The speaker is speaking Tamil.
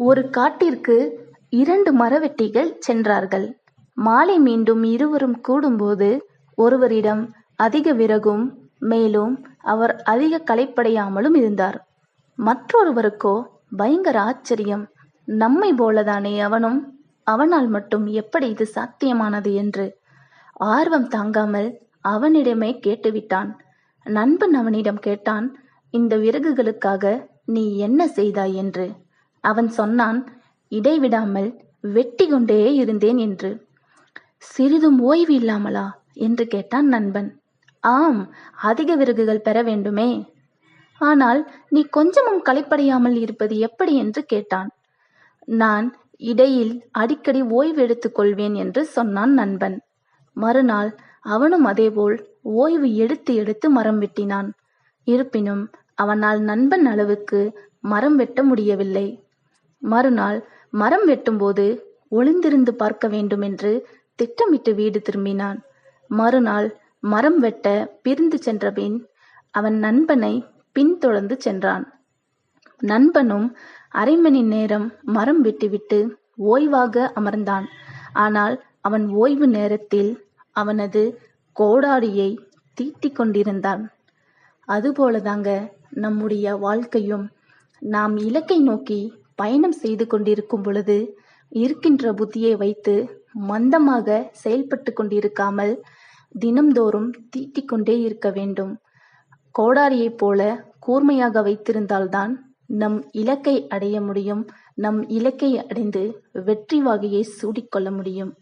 ஒரு காட்டிற்கு இரண்டு மரவெட்டிகள் சென்றார்கள். மாலை மீண்டும் இருவரும் கூடும்போது ஒருவரிடம் அதிக விறகும் மேலும் அவர் அதிக களைப்படையாமலும் இருந்தார். மற்றொருவருக்கோ பயங்கர ஆச்சரியம் நம்மைப் போலதானே அவனும் அவனால் மட்டும் எப்படி இது சாத்தியமானது என்று ஆர்வம் தாங்காமல் அவனிடமே கேட்டுவிட்டான். நண்பன் அவனிடம் கேட்டான் இந்த விறகுகளுக்காக நீ என்ன செய்தாய் என்று. அவன் சொன்னான் இடைவிடாமல் வெட்டி கொண்டே இருந்தேன் என்று. சிறிதும் ஓய்வு இல்லாமலா? என்று கேட்டான் நண்பன். ஆம் அதிக விறகுகள் பெற வேண்டுமே. ஆனால் நீ கொஞ்சமும் களைப்படையாமல் இருப்பது எப்படி என்று கேட்டான். நான் இடையில் அடிக்கடி ஓய்வு எடுத்துக் கொள்வேன் என்று சொன்னான் நண்பன். மறுநாள் அவனும் அதேபோல் ஓய்வு எடுத்து எடுத்து மரம் வெட்டினான். இருப்பினும் அவனால் நண்பன் அளவுக்கு மரம் வெட்ட முடியவில்லை. மறுநாள் மரம் வெட்டும்போது ஒளிந்திருந்து பார்க்க வேண்டுமென்று திட்டமிட்டு வீடு திரும்பினான். மறுநாள் மரம் வெட்ட பிரிந்து சென்றபின் அவன் நண்பனை பின்தொடர்ந்து சென்றான். நண்பனும் அரை மணி நேரம் மரம் வெட்டிவிட்டு ஓய்வாக அமர்ந்தான். ஆனால் அவன் ஓய்வு நேரத்தில் அவனது கோடாடியை தீட்டிக் கொண்டிருந்தான். அதுபோலதாங்க நம்முடைய வாழ்க்கையும். நாம் இலக்கை நோக்கி பயணம் செய்து கொண்டிருக்கும் பொழுது இருக்கின்ற புத்தியை வைத்து மந்தமாக செயல்பட்டு கொண்டிருக்காமல் தினம்தோறும் தீட்டிக் கொண்டே இருக்க வேண்டும். கோடாரியைப் போல கூர்மையாக வைத்திருந்தால்தான் நம் இலக்கை அடைய முடியும். நம் இலக்கை அடைந்து வெற்றி வாகையை சூடிக்கொள்ள முடியும்.